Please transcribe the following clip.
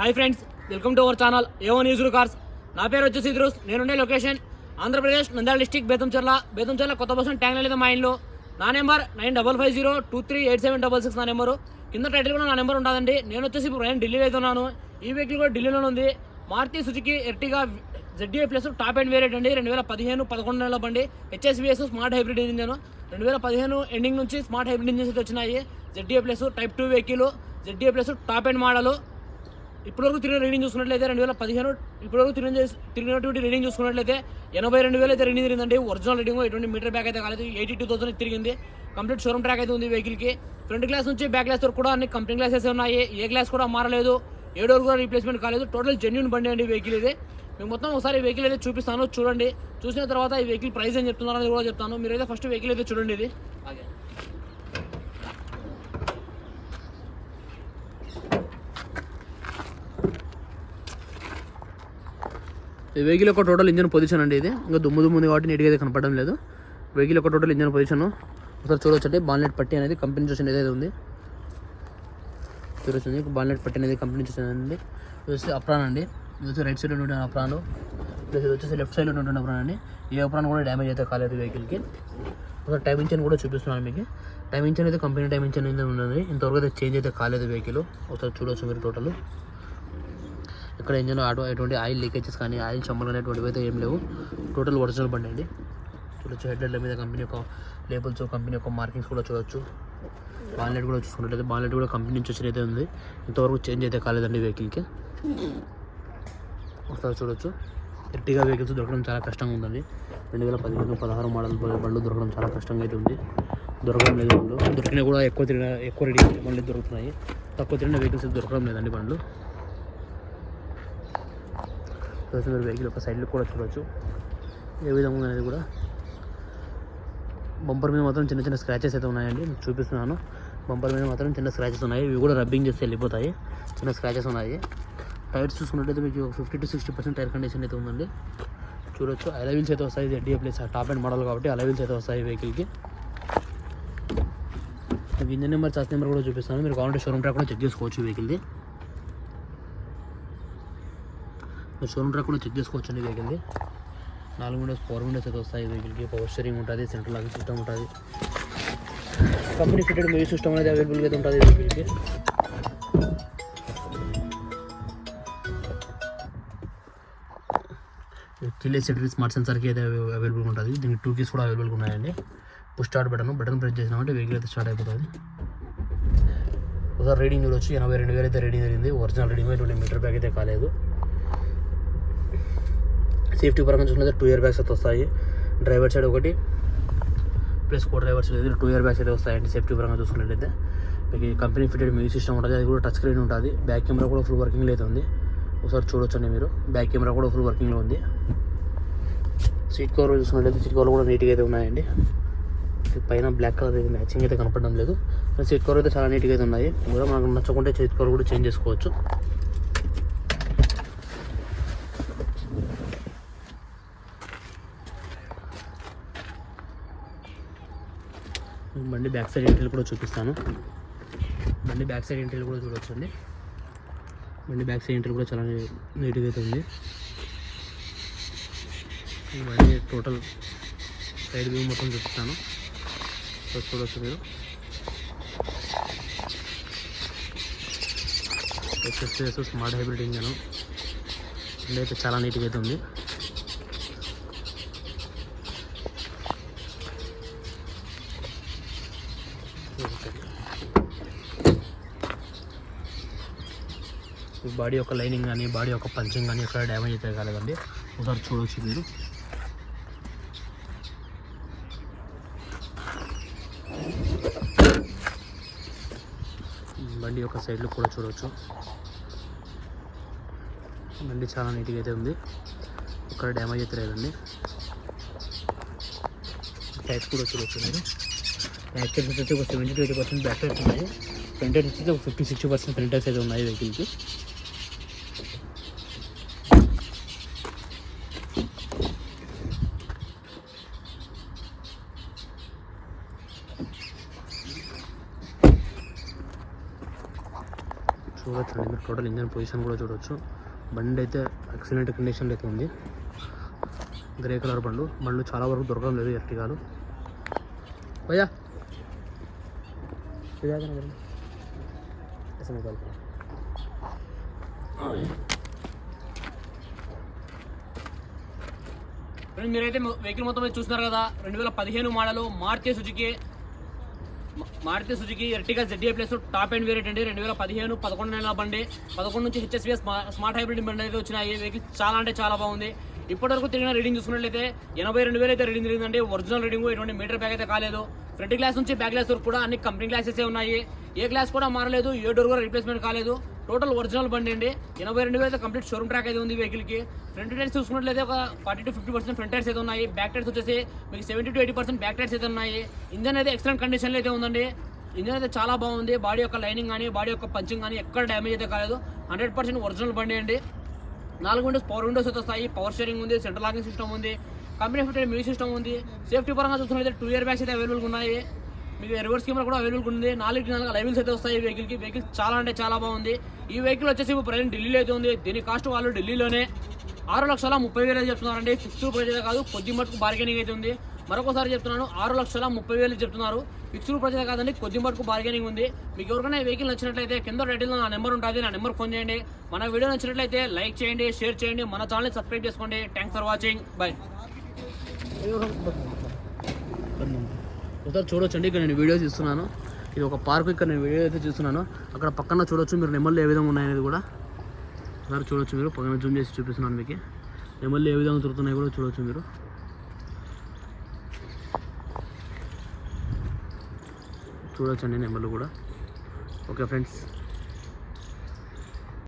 Hi friends welcome to our channel ఏవో news cars నా పేరు వచ్చేసి ఇద్రూస్ నేనుండే లొకేషన్ ఆంధ్రప్రదేశ్ నంద్యాల డిస్టిక్ బేతంచెర్ల. బేతంచెర్ల కొత్త బస్సు ట్యాంక్ లేదా మా ఇంట్లో నా number nine double five zero two three eight seven double six నా నెంబరు కింద టైటిల్ కూడా నా నెంబర్ ఉంటుందండి నేను వచ్చేసి ఇప్పుడు నేను ఢిల్లీలో అయితే ఉన్నాను. ఈ వెహికల్ కూడా ఢిల్లీలోనే ఉంది. Maruti Suzuki Ertiga ZDA plus top end variant అండి. రెండు వేల పదిహేను పదకొండు నెలల బండి. హెచ్ఎస్బిఎస్ స్మార్ట్ హైబ్రిడ్ ఇంజిన్ రెండు వేల పదిహేను ఎండింగ్ నుంచి స్మార్ట్ హైబ్రిడ్ ఇంజిన్స్ అయితే వచ్చినాయి. ZDA plus type two vehicle ZDA plus top end model ఇప్పటివరకు తిరిగిన రీడింగ్ చూసుకున్నట్లయితే రెండు వేల పదిహేను ఇప్పటివరకు తిరిగిన తిరిగినటువంటి రీడింగ్ చూసుకున్నట్లయితే ఎనభై రెండు వేలు అయితే రీడింగ్ తిరిగిందండి ఒరిజినల్ రీడింగ్ ఎటువంటి మీటర్ బ్యాక్ అయితే కాలేదు. ఎయిటీ టూ థౌసండ్ తిరిగింది. కంప్లీట్ షోరూమ్ ట్రాక్ అయితే ఉంది వెహికల్కి ఫ్రంట్ గ్లాస్ నుంచి బ్యాక్ గ్లాస్ వరకు కూడా అన్ని కంపెనీ గ్లాసెస్ ఉన్నాయి. ఏ గ్లాస్ కూడా మారలేదు. ఏడో కూడా రీప్లేస్మెంట్ కాలేదు. టోటల్ జెన్యున్ బండి అండి వెహికల్ ఇది. మేము మొత్తం ఒకసారి వెహికల్ అయితే చూపిస్తాను. చూడండి. చూసిన తర్వాత ఈ వెహికల్ ప్రైస్ ఏం చెప్తున్నారో అది కూడా చెప్తాను. మీరైతే ఫస్ట్ వెహికల్ అయితే చూడండి ఇది. అలాగే వెహికల్ యొక్క టోటల్ ఇంజన్ పొజిషన్ అండి ఇది. ఇంకా దుమ్ము దుమ్ము ఉంది కాబట్టి నీట్గా అయితే కనపడడం లేదు. వెహికల్ యొక్క టోటల్ ఇంజన్ పొజిషన్ ఒకసారి చూడొచ్చండి. బాన్లెట్ పట్టి అనేది కంపెనీ చూసిన ఏదైతే ఉంది. చూడొచ్చండి. బాన్లెట్ పట్టి అనేది కంపెనీ చూసిన అండి. వచ్చి అప్రాన్ అండి. ఇది వచ్చి రైట్ సైడ్ ఉండే అప్రాన్. ప్లస్ ఇది వచ్చేసి లెఫ్ట్ సైడ్ ఉండే అప్రాన్ అండి. ఏ అప్రాన్ కూడా డ్యామేజ్ అయితే కాలేదు వెహికల్కి. ఒకసారి టైం ఇంచన్ కూడా చూపిస్తున్నాను మీకు. టైం ఇంచన్ అయితే కంపెనీ టైం ఇంచన్ అయితే ఉన్నది ఇంతవరకు అయితే చేంజ్ అయితే కాలేదు వెహికల్. ఒకసారి చూడొచ్చు మీరు టోటల్ ఇక్కడ ఇంజన్ ఆటో ఎటువంటి ఆయిల్ లీకేజెస్ కానీ ఆయిల్ చమ్మలు అనేటువంటివి అయితే ఏం లేవు. టోటల్ ఒరిజినల్ బండి అండి. చూడొచ్చు హెడ్లైట్ల మీద కంపెనీ యొక్క లేబుల్స్ కంపెనీ యొక్క మార్కింగ్స్ కూడా చూడొచ్చు. బాలెట్ కూడా చూసుకున్నట్లయితే బాలెట్ కూడా కంపెనీ నుంచి వచ్చినైతే ఉంది. ఇంతవరకు చేంజ్ అయితే కాలేదండి వెహికల్కి ఒకసారి చూడొచ్చు. ఎర్టిగా వెహికల్స్ దొరకడం చాలా కష్టంగా ఉందండి. రెండు వేల పదిహేను పదహారు మోడల్ బండ్లు దొరకడం చాలా కష్టంగా అయితే ఉంది. దొరకడం లేదు బండ్లు. దొరికినా కూడా ఎక్కువ తిరిగిన ఎక్కువ రెడీ బండ్లు దొరుకుతున్నాయి. తక్కువ తిరిగిన వెహికల్స్ దొరకడం లేదండి బండ్లు. చూడొచ్చు మీరు వెహికల్ ఒక సైడ్లో కూడా చూడవచ్చు ఏ విధంగా అనేది కూడా. బంపర్ మీద మాత్రం చిన్న చిన్న స్క్రాచెస్ అయితే ఉన్నాయండి. మీకు చూపిస్తున్నాను. బంపర్ మీద మాత్రం చిన్న స్క్రాచెస్ ఉన్నాయి. ఇవి కూడా రబ్బింగ్ చేస్తే వెళ్ళిపోతాయి. చిన్న స్క్రాచెస్ ఉన్నాయి. టైర్స్ చూసుకున్నట్టయితే మీకు fifty to sixty percent tyre condition అయితే ఉందండి. చూడొచ్చు. అలా అయితే వస్తాయి. ఇది ప్లేస్ టాప్ అండ్ మోడల్ కాబట్టి అలా అయితే వస్తాయి వెహికల్కి మీకు ఇంజన్ నెంబర్ చార్జ్ నెంబర్ కూడా చూపిస్తాను. మీరు కావాలంటే షోరూమ్ ట్రాక్ కూడా చెక్ చేసుకోవచ్చు వెహికల్ది మీరు షోరూమ్ ట్రాక్ కూడా చెక్ చేసుకోవచ్చు అండి వెహికల్ది నాలుగు విండోస్ ఫోర్ విండోస్ అయితే వస్తాయి వెహికల్కి. పవర్ స్టీరింగ్ ఉంటుంది సెంట్రల్ లాకింగ్ సిస్టమ్ ఉంటుంది. కంపెనీ ఫిటెడ్ మ్యూజిక్ సిస్టమ్ అనేది అవైలబుల్గా అయితే ఉంటుంది వెహికల్కి. కిలే సెటరీ స్మార్ట్ సెన్సర్కి అయితే అవైలబుల్గా ఉంటుంది. దీనికి టూ కీస్ కూడా అవైలబుల్గా ఉన్నాయండి. Push start button button press చేసినామంటే వెహికల్ అయితే స్టార్ట్ అయిపోతుంది. ఒకసారి రీడింగ్ చూడొచ్చు. ఎనభై రెండు వేలు అయితే రీడింగ్ జరిగింది. ఒరిజినల్ రీడింగ్ ఎటువంటి మీటర్ బ్యాగ్ అయితే కాలేదు. సేఫ్టీ పరంగా చూసినట్లయితే టూ ఇయర్ బ్యాగ్స్ అయితే వస్తాయి. డ్రైవర్ సైడ్ ఒకటి. Plus co driver side two air bags అయితే వస్తాయండి సేఫ్టీ పరంగా చూసుకున్నట్లయితే. మీకు కంపెనీ ఫిటెడ్ మ్యూజిక్ సిస్టమ్ ఉంటుంది అది కూడా టచ్ స్క్రీన్ ఉంటుంది. బ్యాక్ కెమెరా కూడా ఫుల్ వర్కింగ్లో అయితే ఉంది. ఒకసారి చూడొచ్చండి మీరు. బ్యాక్ కెమెరా కూడా ఫుల్ వర్కింగ్లో ఉంది. సీట్ కవర్ చూసుకున్నట్లయితే సీట్ కవర్ కూడా నీట్గా అయితే ఉన్నాయండి. పైన బ్లాక్ కలర్ అయితే మ్యాచింగ్ అయితే కనపడడం లేదు. సీట్ కవర్ అయితే చాలా నీట్గా అయితే ఉన్నాయి. కూడా మనకు నచ్చకుంటే సీట్ కవర్ కూడా చేంజ్ చేసుకోవచ్చు. బండి బ్యాక్ సైడ్ ఎంట్రీలు కూడా చూపిస్తాను. బండి బ్యాక్ సైడ్ ఎంట్రీలు కూడా చూడొచ్చండి. బండి బ్యాక్ సైడ్ ఎంట్రీ కూడా చాలా నీట్గా అయితే ఉంది. బండి టోటల్ సైడ్ వ్యూ మొత్తం చూపిస్తాను. చూడొచ్చు మీరు. ఎక్సెస్ స్మార్ట్ హైబ్రిడ్ ఇంజను బండి అయితే చాలా నీట్గా అయితే ఉంది. బాడీ యొక్క లైనింగ్ కానీ బాడీ యొక్క పంచింగ్ కానీ ఎక్కడ డ్యామేజ్ అయితే కాలేదండి. ఒకసారి చూడవచ్చు మీరు. బండి యొక్క సైడ్లో కూడా చూడవచ్చు బండి చాలా నీట్గా అయితే ఉంది. ఇక్కడ డ్యామేజ్ అయితే లేదండి. టైర్స్ కూడా చూడవచ్చు మీరు. బ్యాక్ టైర్స్ వచ్చి ఒక seventy to eighty percent back ఉన్నాయి. ఫ్రంట్ టైర్స్ వచ్చి ఒక ఫిఫ్టీ సిక్స్టీ పర్సెంట్ ఫ్రంట్ అయితే ఉన్నాయి వెహికల్కి. చూడొచ్చు మీరు టోటల్ ఇంజన్ పొజిషన్ కూడా చూడొచ్చు. బండి అయితే ఎక్సలెంట్ కండిషన్లో అయితే ఉంది. గ్రే కలర్ బండ్లు. బండ్లు చాలా వరకు దొరకడం లేదు ఎర్టిగాలు భయ్యా సుజాతనగర్ ఎస్ మొబైల్ మీరైతే వెహికల్ మొత్తం మీద చూస్తున్నారు కదా రెండు వేల పదిహేను model Maruti Suzuki Maruti Suzuki Ertiga ZA plus top end variant అండి. రెండు వేల పదిహేను పదకొండు నెలల బండి. పదకొండు నుంచి హెచ్ఎస్విఎస్ స్మార్ట్ హైబ్రిడ్ బండి అయితే వచ్చినాయి. వెహికల్ చాలా అంటే చాలా బాగుంది. ఇప్పటివరకు తిరిగిన రీడింగ్ చూసుకున్నట్లయితే ఎనభై రెండు వేలు అయితే రీడింగ్ జరిగిందండి. ఒరిజినల్ రీడింగ్ ఎటువంటి మీటర్ బ్యాగ్ అయితే కాలేదు. ఫ్రంట్ గ్లాస్ నుంచి బ్యాక్ గ్లాస్ వరకు కూడా అన్ని కంపెనీ గ్లాసెస్ ఉన్నాయి. ఏ గ్లాస్ కూడా మారలేదు ఏ డోర్ కూడా రీప్లేస్మెంట్ కాలేదు. టోటల్ ఒరిజినల్ బండి అండి. ఎనభై రెండు వేలు అయితే కంప్లీట్ షోరూమ్ ట్రాక్ అయితే ఉంది వెహికల్కి. ఫ్రంట్ టైర్స్ చూసుకున్నట్లయితే ఒక forty to fifty percent front tyres అయితే ఉన్నాయి. బ్యాక్ టైర్స్ వచ్చేసి మీకు seventy to eighty percent back tyres అయితే ఉన్నాయి. ఇంజన్ అయితే ఎక్సలెంట్ కండిషన్లో అయితే ఉందండి. ఇంజన్ అయితే చాలా బాగుంది. బాడీ యొక్క లైనింగ్ కానీ బాడీ యొక్క పంచింగ్ కానీ ఎక్కడ డ్యామేజ్ అయితే కాలేదు. హండ్రెడ్ పర్సెంట్ ఒరిజినల్ బండి అండి. నాలుగు విండోస్ పవర్ విండోస్ అయితే వస్తాయి. పవర్ స్టీరింగ్ ఉంది సెంట్రల్ లాకింగ్ సిస్టమ్ ఉంది. కంపెనీ ఫిఫ్టీ మ్యూజిక్ సిస్టమ్ ఉంది. సేఫ్టీ పరంగా చూసుకున్నట్లయితే టూ ఇయర్ బ్యాగ్స్ అయితే అవైలబుల్ ఉన్నాయి. మీకు రివర్స్ కెమెరా కూడా అవైలబుల్ ఉంది. నాలుగు నాలుగు లైవిల్స్ అయితే వస్తాయి. ఈ వెహికల్కి వెహికల్ చాలా అంటే చాలా బాగుంది. ఈ వెహికల్ వచ్చేసి ఇప్పుడు ప్రజెంట్ ఢిల్లీలో అయితే ఉంది. దీని కాస్ట్ వాళ్ళు ఢిల్లీలోనే ఆరు లక్షల ముప్పై వేలు అయితే చెప్తున్నారండి. ఫిక్స్ ప్రైస్ అయితే కాదు కొద్ది మటుకు బార్గెనింగ్ అయితే ఉంది. మరొకసారి చెప్తున్నాను ఆరు లక్షల ముప్పై వేలు చెప్తున్నారు. ఫిక్స్డ్ ప్రైస్ కాదండి కొద్ది మటుకు బార్గెనింగ్ ఉంది. మీకు ఎవరికైనా వెహికల్ నచ్చినట్లయితే కింద టైటిల్ నా నెంబర్ ఉంటుంది. నా నెంబర్ ఫోన్ చేయండి. మన వీడియో నచ్చినట్లయితే లైక్ చేయండి షేర్ చేయండి. మన ఛానల్ని సబ్స్క్రైబ్ చేసుకోండి. థ్యాంక్స్ ఫర్ వాచింగ్ బై ఒకసారి చూడొచ్చండి. ఇక్కడ నేను వీడియోస్ ఇస్తున్నాను ఇది ఒక పార్క్ ఇక్కడ నేను వీడియో అయితే చూస్తున్నాను. అక్కడ పక్కన చూడొచ్చు మీరు నెమళ్ళు ఏ విధంగా ఉన్నాయనేది కూడా. ఒకసారి చూడొచ్చు మీరు. పక్కన జూమ్ చేసి చూపిస్తున్నాను మీకు. నెమళ్ళు ఏ విధంగా తిరుగుతున్నాయి కూడా చూడొచ్చు మీరు. చూడొచ్చండి నెమళ్ళు కూడా. Okay friends